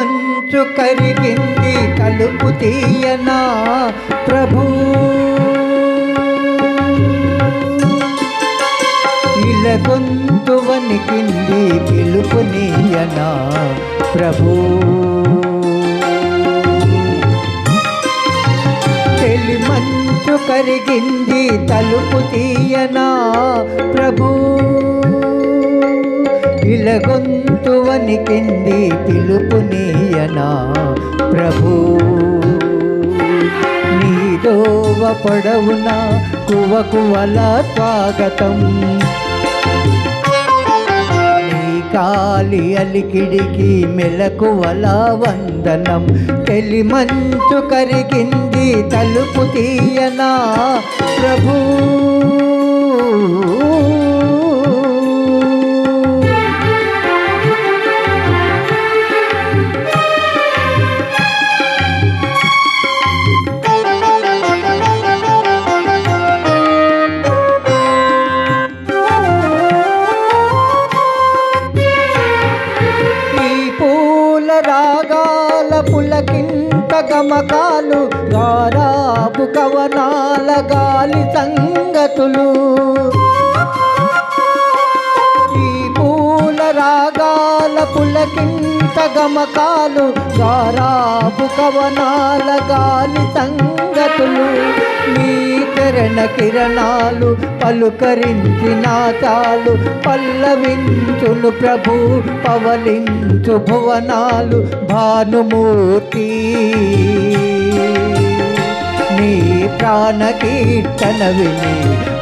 మంచు కరిగింది తలుపు తీయనా ప్రభు? ఇలగొంతు వణికింది పిలుపు నీయనా ప్రభు? తెలి మంచు కరిగింది తలుపు తీయనా ప్రభు? ఇలగొంతు గొంతు పిలుపునీయనా ప్రభు? నీదోవ పొడవున కువ కువల స్వాగతం. నీ కాలి అలికిడికి మెలకువల వందనం. తెలి మంచు కరిగింది తలుపు తీయనా ప్రభూ? పులకింత గమకాలు గారాపు కవనాల గాలి సంగతులు. ఈ పూల రాగాల పులకింత గమకాలు గారాపు కవనాల గాలి సంగతులు. మీ కిరణ కిరణాలు పలుకరించిన చాలు పల్లవించును ప్రభు పవలించు భువనాలు భానుమూర్తి. నీ ప్రాణ కీర్తన విని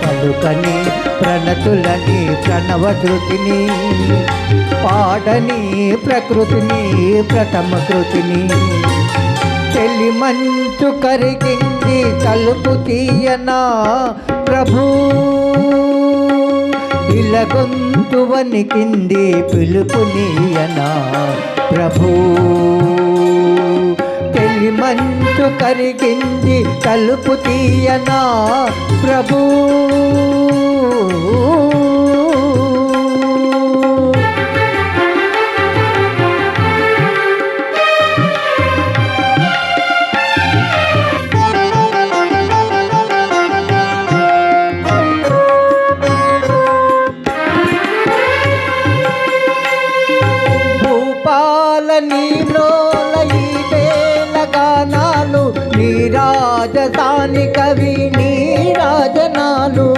పలుకని ప్రణతులని ప్రణవధృతిని పాడని ప్రకృతిని ప్రథమ కృతిని. చెలి మంచు కరిగింది తలుపు తీయనా ప్రభు? ఇలా గొంతు వణికింది పిలుపునీయనా ప్రభు? తెలి మంచు కరిగింది తలుపు తీయనా ప్రభు? భూపాల నీలోల ఈ వేల గానాలు నీ రాజధాని కవి నీ రాజనాలు.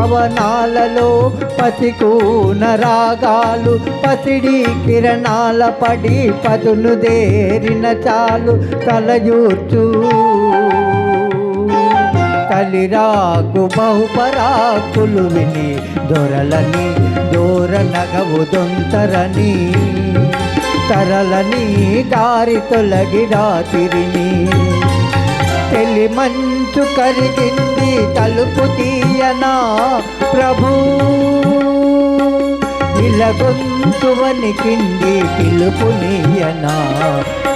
పవనాలలో పసికూన రాగాలు పసిడి కిరణాల పడి పదును దేరిన చాలు తలయూర్చు. కలిరాకు బహుపరాకులు విని దొరలని దూర నగవు దొంతరని తరలని దారి తొలగిరా తిరిని మరి మంచు కరిగింది తలుపు తీయనా ప్రభు? ఇల గొంతు పిలుపు నీయనా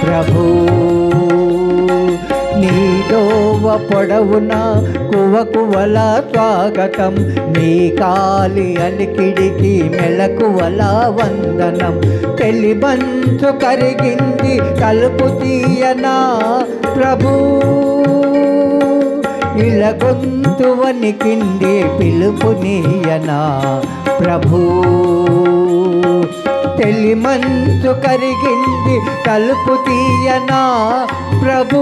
ప్రభు? నీదోవ పొడవున కువకువల స్వాగతం నీ కాలి అలికిడికి మెలకువల వందనం. తెలిబంచు కరిగింది తలుపు తీయనా ప్రభు? ఇల గొంతు వణికింది పిలుపునీయనా ప్రభు. తెలిమంచు కరిగింది తలుపు తీయనా ప్రభూ.